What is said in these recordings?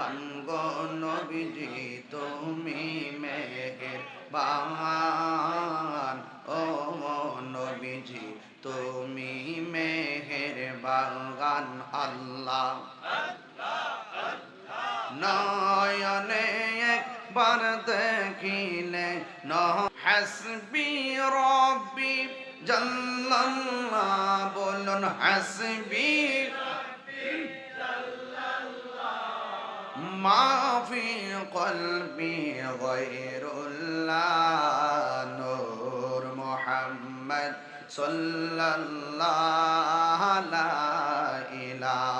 বানগো নবীজি তুমি মেহের বান ও নবীজি, তুমি মেহের বাগান আল্লাহ। নয়নে একবার দেখিলে ন হাসবি রব্বি, জাল্লাল্লাহ বলুন, হাসবি في قلبي غير الله نور محمد صلى الله لا إله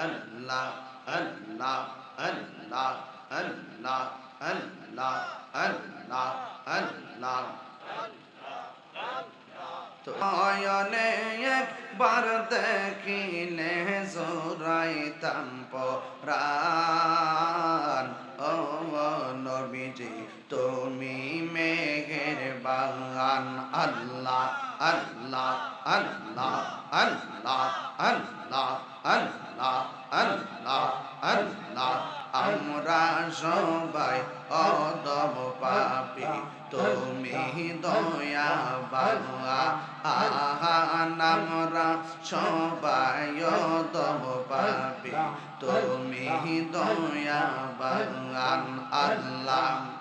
अल्लाह अल्लाह अल्लाह अल्लाह अल्लाह अल्लाह अल्लाह तो आयने एक बार देखिले जोराइতাম পরাণ ও নবীজি তুমি মেঘের বাগান अल्लाह अल्लाह अल्लाह আল্লাহ আল্লাহ আল্লাহ আল্লাহ আল্লাহ আমরা সবাই অদম পাপি। তুমি দয়া বাবা আহান আমরা সবাই অদম পাপি। তুমি দয়া বাগান আল্লাহ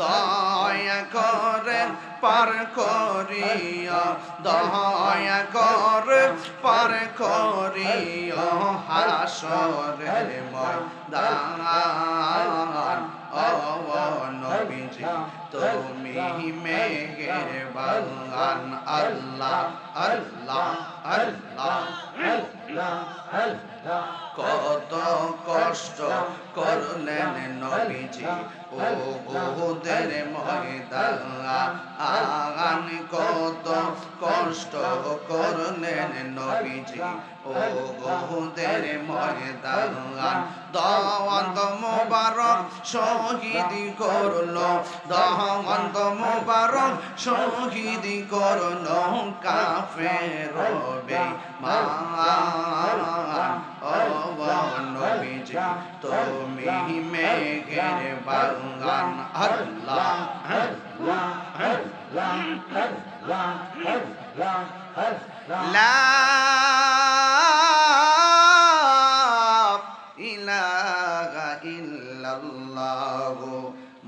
দয়া করে পার করিও, দয়া করে পার করিও হাসরের ময়দান। নবীজি, তুমি মেঘের বাগান আল্লাহ আল্লাহ আল্লাহ। কত কষ্ট করলেন নবীজি ও ওদের ময়দান কত কষ্ট করলেন নবীজি ও ওদের ময়দান। দাওয়াত মোবারক শহীদ করল, দাওয়াত মোবারক শহীদ করল কাফের ও নবীজি তুমি মেঘের বাগান আল্লাহ লা ইলাহা ইল্লাল্লাহ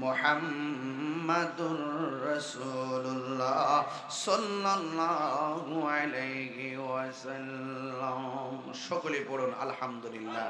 মুহাম্মাদুর রাসূলুল্লাহ সাল্লাল্লাহু আলাইহি সকলে পড়ুন আলহামদুলিল্লাহ।